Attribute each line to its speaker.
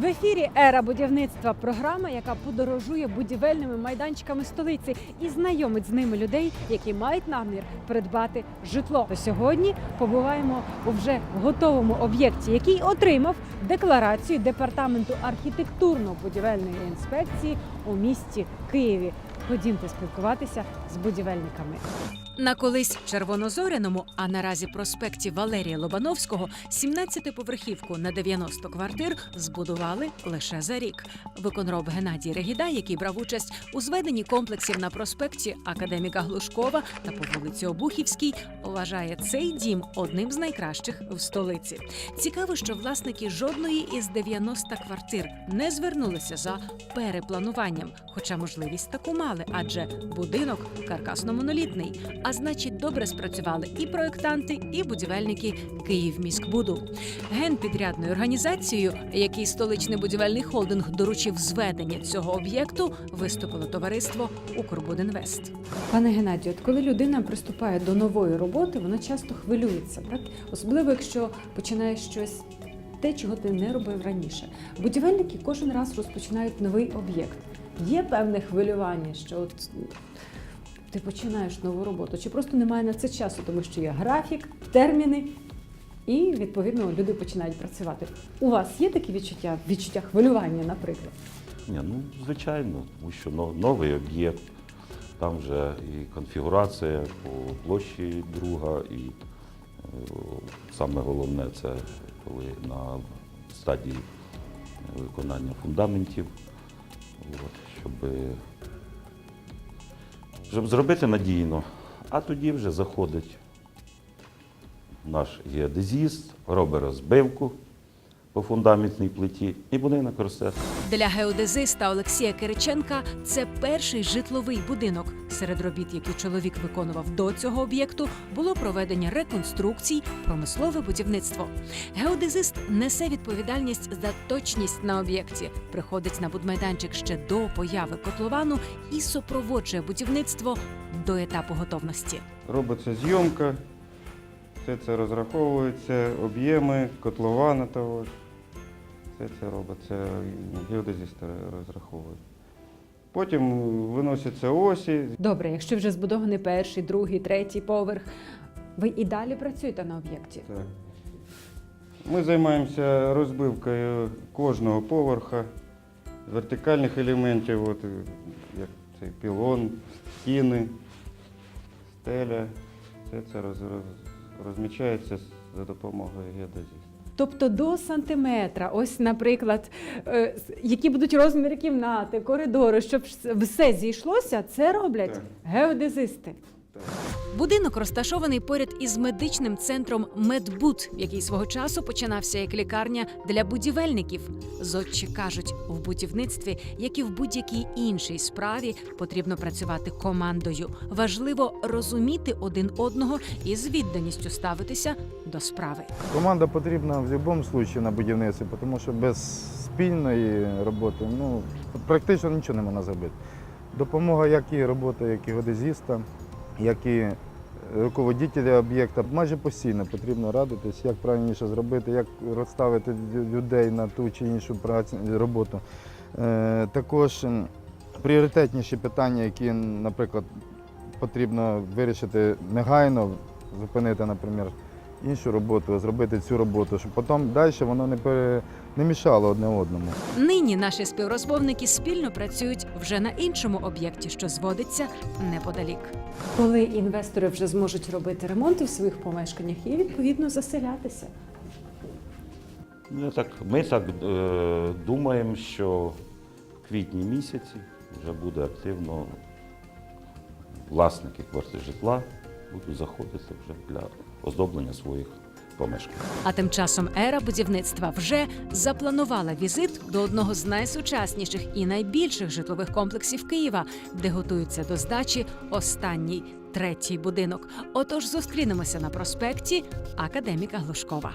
Speaker 1: В ефірі Ера будівництва програма, яка подорожує будівельними майданчиками столиці і знайомить з ними людей, які мають намір придбати житло. То сьогодні побуваємо у вже готовому об'єкті, який отримав декларацію департаменту архітектурно-будівельної інспекції у місті Києві. Ходімте спілкуватися з будівельниками. На колись червонозоряному, а наразі проспекті Валерія Лобановського 17-поверхівку на 90 квартир збудували лише за рік. Виконроб Геннадій Регіда, який брав участь у зведенні комплексів на проспекті Академіка Глушкова та по вулиці Обухівській, вважає цей дім одним з найкращих в столиці. Цікаво, що власники жодної із 90 квартир не звернулися за переплануванням, хоча можливість таку мали, адже будинок каркасно-монолітний. А значить, добре спрацювали і проєктанти, і будівельники Київміськбуду. Генпідрядною організацією, який столичний будівельний холдинг доручив зведення цього об'єкту, виступило товариство Укрбудінвест. Пане Геннадію, от коли людина приступає до нової роботи, вона часто хвилюється, так особливо якщо починає щось. Те, чого ти не робив раніше. Будівельники кожен раз розпочинають новий об'єкт. Є певне хвилювання, що от ти починаєш нову роботу, чи просто немає на це часу, тому що є графік, терміни, і відповідно люди починають працювати. У вас є такі відчуття, відчуття хвилювання, наприклад?
Speaker 2: Ні, ну звичайно, тому що новий об'єкт, там вже і конфігурація по площі друга, і е, саме головне це коли на стадії виконання фундаментів, от, щоб, щоб зробити надійно, а тоді вже заходить наш геодезіст, робить розбивку по фундаментній плиті, і будинок росте.
Speaker 1: Для геодезиста Олексія Кириченка це перший житловий будинок. Серед робіт, які чоловік виконував до цього об'єкту, було проведення реконструкцій, промислове будівництво. Геодезист несе відповідальність за точність на об'єкті, приходить на будмайданчик ще до появи котловану і супроводжує будівництво до етапу готовності.
Speaker 3: Робиться зйомка, все це розраховується, об'єми, котлована того ж. Все це робиться, геодезісти розраховують. Потім виносяться осі,
Speaker 1: Добре, якщо вже збудований перший, другий, третій поверх, ви і далі працюєте на об'єкті.
Speaker 3: Так. Ми займаємося розбивкою кожного поверха, вертикальних елементів, от, як цей пілон, стіни, стеля. Все це роз, роз, розмічається за допомогою геодезіста.
Speaker 1: Тобто до сантиметра, ось, наприклад, е, які будуть розміри кімнати, коридору, щоб все зійшлося, це роблять
Speaker 3: Так.
Speaker 1: геодезисти.
Speaker 3: Так.
Speaker 1: Будинок розташований поряд із медичним центром Медбуд, який свого часу починався як лікарня для будівельників. Зодчі кажуть, в будівництві, як і в будь-якій іншій справі, потрібно працювати командою. Важливо розуміти один одного і з відданістю ставитися до справи.
Speaker 4: Команда потрібна в будь-якому випадку на будівництві, тому що без спільної роботи ну, практично нічого не можна зробити. Допомога як і робота, як і геодезіста, як і руководителя об'єкта. Майже постійно потрібно радитись, як правильніше зробити, як розставити людей на ту чи іншу працю, роботу. Е, також пріоритетніші питання, які, наприклад, потрібно вирішити негайно, зупинити, наприклад, іншу роботу, зробити цю роботу, щоб потім далі воно не, пере, не мішало одне одному.
Speaker 1: Нині наші співрозмовники спільно працюють вже на іншому об'єкті, що зводиться неподалік. Коли інвестори вже зможуть робити ремонти в своїх помешканнях і відповідно заселятися.
Speaker 2: Ну, так, ми так е, думаємо, що в квітні місяці вже буде активно власники квартир житла будуть заходити вже для оздоблення своїх помешкань.
Speaker 1: А тим часом ера будівництва вже запланувала візит до одного з найсучасніших і найбільших житлових комплексів Києва, де готуються до здачі останній третій будинок. Отож зустрінемося на проспекті Академіка Глушкова.